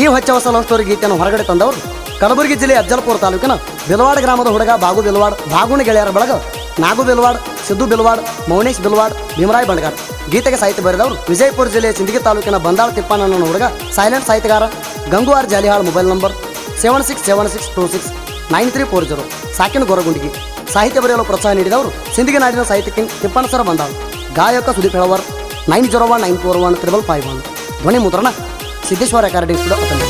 ಈ ಹೊಚ್ಚ ಹೊಸ love story ಗೀತೆಯನ್ನು ಹೊರಗಡೆ ತಂದವರು ಕಲಬುರಗಿ ಜಿಲ್ಲೆ ಅಜ್ಜಲ್ಪುರ ತಾಲೂಕಿನ ಬಿಲವಾಡ ಗ್ರಾಮದ ಹುಡುಗ ಬಾಗು ಬಿಲ್ವಾಡ್, ಬಾಗುಣ ಗೆಳೆಯರ ಬಳಗ ನಾಗು ಬಿಲ್ವಾಡ್, ಸಿದ್ದು ಬಿಲ್ವಾಡ್, ಮೌನೇಶ್ ಬಿಲ್ವಾಡ್, ಭೀಮರಾಯ್ ಬಣಗಾರ್ ಗೀತೆಗೆ ಸಾಹಿತ್ಯ ಬರೆದವರು ವಿಜಯಪುರ ಜಿಲ್ಲೆಯ ಸಿಂದಗಿ ತಾಲೂಕಿನ ಬಂದಾಳ ತಿಪ್ಪಣ್ಣನ ಹುಡುಗ ಸೈಲೆಂಟ್ ಸಾಹಿತ್ಯಗಾರ ಗಂಗುವಾರ್ Jalihal mobile number seven six seven six two six nine three four zero. ಸಾಕಿನ ಗೊರಗುಂಡಿಗೆ. ಸಾಹಿತ್ಯ ಬರೆಯಲು ಪ್ರೋತ್ಸಾಹ ನೀಡಿದವರು ಸಿಂದಗಿ ನಾಡಿನ ಸಾಹಿತ್ಯಕ್ಕೆ ಕಿಂಗ್ ತಿಪ್ಪಣ್ಣ ಸರ್ ಬಂದಾಳ್. ಗಾಯಕ Sudeep Helavar nine zero one nine four one triple five one. ಧ್ವನಿ ಮುದ್ರಣ ಸಿದ್ದೇಶ್ವರ ಅಕಾಡೆಮಿ ಸ್ಟುಡಿಯೋ ಅತಂಡ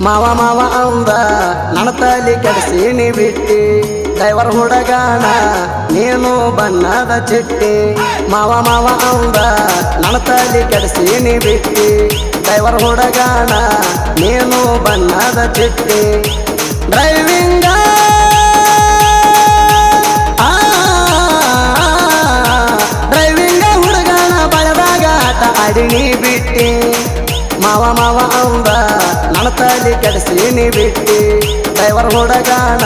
ಮಾವ ಮಾವ ಅಂದ ನನ್ನ ತಲೆ ಕೆಡಿಸೀನಿ ಬಿಟ್ಟಿ ಡ್ರೈವರ್ ಹುಡುಗಾಣ ನೀನು ಬಣ್ಣದ ಚಿಟ್ಟಿ. ಮಾವ ಮಾವ ಅಂದ ನನ್ನ ತಲೆ ಕೆಡಿಸೀನಿ ಬಿಟ್ಟಿ. ಡ್ರೈವರ್ ಹುಡುಗಾಣ ನೀನು ಬಣ್ಣದ ಚಿಟ್ಟಿ. ಡ್ರೈವಿಂಗ ಡ್ರೈವಿಂಗ ಹುಡುಗಾನ ಬಳದಾಗ ಆಟ ನೀ ಬಿಟ್ಟಿ. ಮಾವ ಮಾವ ಅಂದ ನನ್ನ ತಲೆ ನೀ ಬಿಟ್ಟಿ. ಡ್ರೈವರ್ ಹುಡುಗಾಣ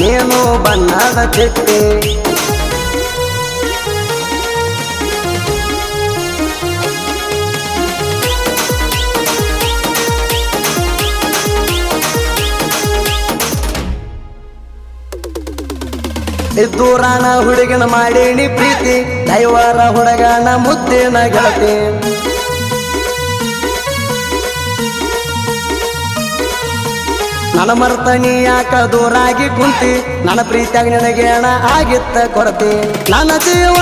ನೀನು ಬಣ್ಣದ ಚಿಟ್ಟಿ. ಇದ್ದೂರಾಣ ಹುಡುಗನ ಮಾಡೀನಿ ಪ್ರೀತಿ ದೈವರ ಹುಡುಗನ ಮುದ್ದಿನ ಗೆಳತಿ. ನನ್ನ ಮರ್ತನಿ ಯಾಕ ದೂರಾಗಿ ಕುಂತಿ ನನ್ನ ಪ್ರೀತಿಯಾಗಿ ನಿನಗೆ ಹಣ ಆಗಿತ್ತ ಕೊರತೆ ನನ್ನ ಜೀವ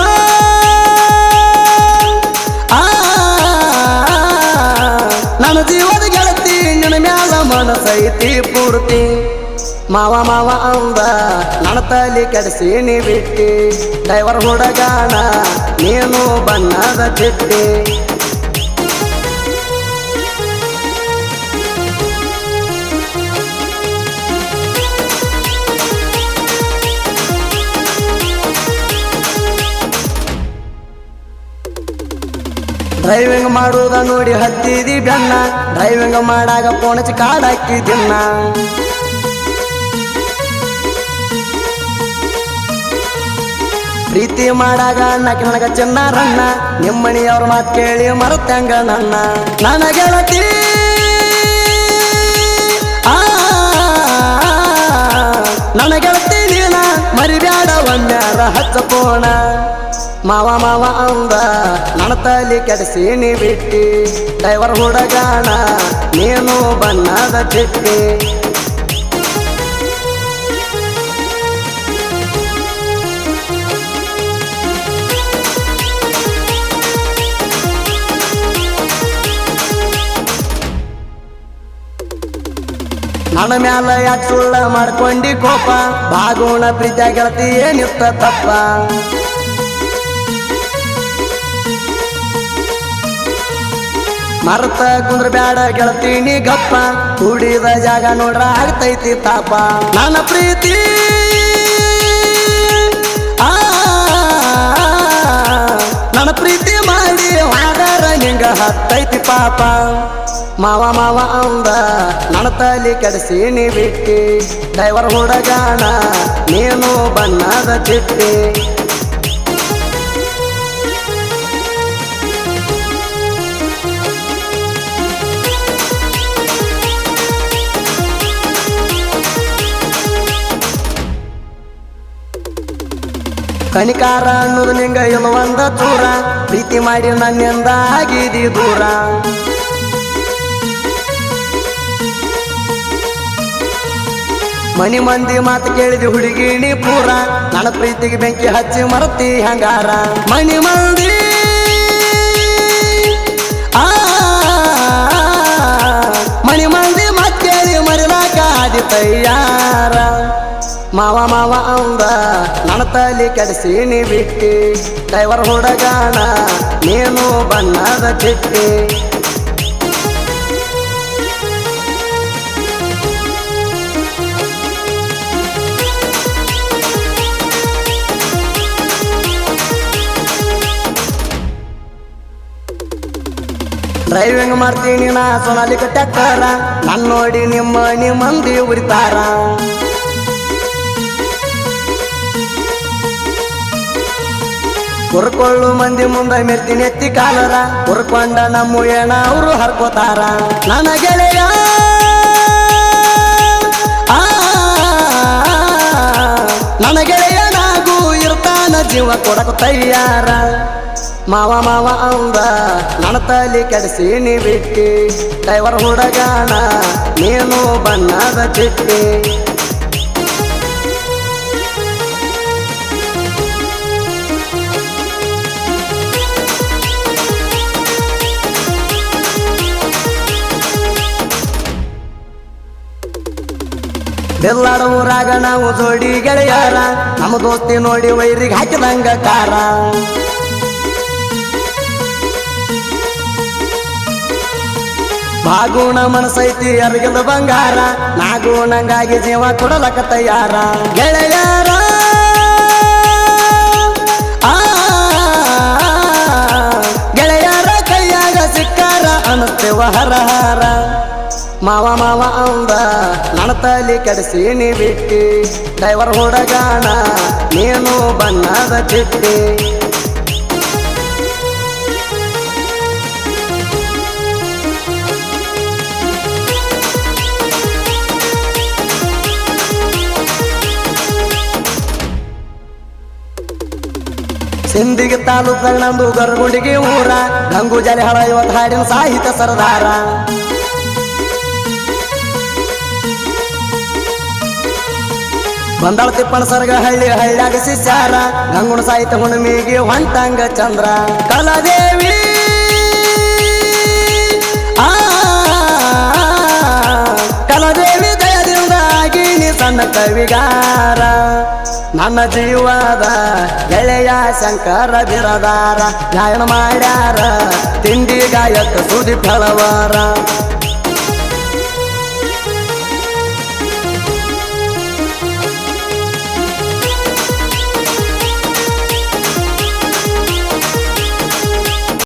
ನನ್ನ ಜೀವದ ಗೆಳತಿ ನಿನ್ನ ಮ್ಯಾಲ ಮನಸೈತಿ ಪೂರ್ತಿ ಮಾವ ಮಾವ ಅಂದ ನನ್ನ ತಲೆ ನೀ ಬಿಟ್ಟಿ ಡ್ರೈವರ್ ಹುಡುಗಾಣ ನೀನು ಬಣ್ಣದ ಚಿಟ್ಟಿ ಡ್ರೈವಿಂಗ್ ಮಾಡುವುದ ನೋಡಿ ಹತ್ತಿದಿ ಬೆನ್ನ ಡ್ರೈವಿಂಗ್ ಮಾಡಾಗ ಪೋಣಚಿ ಕಾಡಾಕಿದಿನ್ನ ಪ್ರೀತಿ ಮಾಡಾಗ ಅಣ್ಣಕ್ಕೆ ನನಗ ಚಿನ್ನಾರಣ್ಣ ನಿಮ್ಮಣಿಯವ್ರ ಮಾತು ಕೇಳಿ ಮರುತ್ಯಂಗ ನನ್ನ ನನ್ನ ಗೆಳತಿ ನನ್ನ ಗೆಳತಿ ನೀನ ಮರಿಬ್ಯಾಡ ಒಮ್ಮ್ಯಾರ ಹಚ್ಚಪೋಣ ಮಾವ ಮಾವ ಅಂದ, ನನ್ನ ತಲೆ ನೀ ಬಿಟ್ಟಿ ಡ್ರೈವರ್ ಹುಡುಗಾಣ ನೀನು ಬಣ್ಣದ ಚಿಟ್ಟಿ. ನನ್ನ ಮ್ಯಾಲ ಯಾಕೆ ಸುಳ್ಳ ಮಾಡ್ಕೊಂಡಿ ಕೋಪ? ಬಾಗೋಣ ಪ್ರೀತಿಯಾಗಿರ್ತಿ ಏನಿರ್ತ ತಪ್ಪ? ಮರ್ತ ಕುಂದ್ರ ಬ್ಯಾಡ ಗೆಳತೀನಿ ಗಪ್ಪ, ಕುಡಿದ ಜಾಗ ನೋಡ್ರ ಆಗ್ತೈತಿ ತಾಪ. ನನ್ನ ಪ್ರೀತಿ ನನ್ನ ಪ್ರೀತಿ ಮಾಡಿ ಹಾಡಾರ ನಿಂಗ ಹತ್ತೈತಿ ಪಾಪ. ಮಾವ ಮಾವ ಅಂದ, ನನ್ನ ತಲೆ ನೀ ಬಿಟ್ಟಿ. ಡ್ರೈವರ್ ಹುಡುಗಾಣ ನೀನು ಬಣ್ಣದ ಚಿಟ್ಟಿ. ಕನಿಕಾರ ಅನ್ನೋದು ನಿಂಗ ಇಲ್ಲವಂದ ದೂರ ಪ್ರೀತಿ ಮಾಡಿ ನನ್ನಿಂದ ಆಗಿದಿ ದೂರ ಮನಿ ಮಂದಿ ಮಾತು ಕೇಳಿದಿ ಹುಡುಗಿಣಿ ಪೂರ ನನ್ನ ಪ್ರೀತಿಗೆ ಬೆಂಕಿ ಹಚ್ಚಿ ಮರತಿ ಹಂಗಾರ ಮನಿ ಮಂದಿ ಆ, ಮನಿ ಮಂದಿ ಮಾತು ಕೇಳಿ ಮರಿಲಾಕ ಆದಿತಯ್ಯ ಮಾವ ಮಾವ ಅಂದ ನನ್ನ ತಲೆ ನೀ ಬಿಟ್ಟಿ ಡ್ರೈವರ್ ಹುಡುಗಾಣ ನೀನು ಬಣ್ಣದ ಚಿಟ್ಟಿ. ಡ್ರೈವಿಂಗ್ ಮಾಡ್ತೀನಿ ನಾ, ಸೊನಾಲಿಕ ಟ್ಯಾಕ್ಟರ. ನನ್ನ ನೋಡಿ ನಿಮ್ಮ ಮಂದಿ ಉರಿತಾರ. ಕುರ್ಕೊಳ್ಳು ಮಂದಿ ಮುಂದೆ ಮೆರ್ತೀನಿ ಎತ್ತಿ ಕಾಲರ ಕುರ್ಕೊಂಡ ನಮ್ಮ ಏಣ ಅವರು ಹರ್ಕೋತಾರ ನನ್ನ ಗೆಳೆಯ ನನ್ನ ಗೆಳೆಯ ನಾಗು ಇರ್ತಾನ ಜೀವ ಕೊಡಕ ತಯ್ಯಾರ ಮಾವ ಮಾವ ಅಂದ ನನ್ನ ತಲೆ ಕೆಡಿಸಿ ನೀ ಬಿಟ್ಟಿ ಡ್ರೈವರ್ ಹುಡುಗಾಣ ನೀನು ಬಣ್ಣದ ಚಿಟ್ಟಿ ಬೆಲ್ಲಾಡ ಊರಾಗ ನಾವು ಜೋಡಿ ಗೆಳೆಯಾರ ನಮ್ಮ ದೋಸ್ತಿ ನೋಡಿ ವೈರಿಗೆ ಹಾಕಿದಂಗ ಕಾರ ಬಾಗುಣ ಮನಸೈತಿ ಅರ್ಗದ ಬಂಗಾರ ನಾಗುಣಂಗಾಗಿ ಜೀವ ಕೊಡಲಕ ತಯಾರ ಗೆಳೆಯಾರ ಗೆಳೆಯಾರ ಕೈಯಾಗ ಸಿಕ್ಕಾರ ಅನ್ನುತ್ತೇವ ಹರ ಹರ ಮಾವ ಮಾವ ಅಂದ, ನನ್ನ ತಲೆ ಕೆಡಿಸಿ ನೀ ಬಿಟ್ಟಿ. ಡ್ರೈವರ್ ಹುಡುಗಾಣ ನೀನು ಬಣ್ಣದ ಚಿಟ್ಟಿ. ಸಿಂಧಿಗೆ ತಾಲೂಕಾಗ ನಂದು ಗರ್ಗುಂಡಿಗೆ ಊರ, ಗಂಗು ಜಲಿ ಹಳ ಇವತ್ತು ಹಾಡಿನ ಸಾಹಿತ್ಯ ಸರದಾರ. ಬಂದಾಳ ತಿಪ್ಪಣ ಸರ್ಗ ಹಳ್ಳಿ ಹಳ್ಳ್ಯಾಗ ಸಿಸ್ಯಾರ ಗಂಗುಣ ಸಾಹಿತ್ಯ ಹುಣ್ಣಿಮೆಗೆ ಹೊಂಟಂಗ ಚಂದ್ರ ಕಲಾದೇವಿ ಕಲಾದೇವಿ ದಯದಿಂದ ಆಗಿನಿ ಸಣ್ಣ ಕವಿಗಾರ ನನ್ನ ಜೀವದ ಗೆಳೆಯ ಶಂಕರ ಬಿರದಾರ ಗಾಯನ ಮಾಡ್ಯಾರ ತಿಂಡಿ ಗಾಯಕ ಸುದಿ ಫಲವಾರ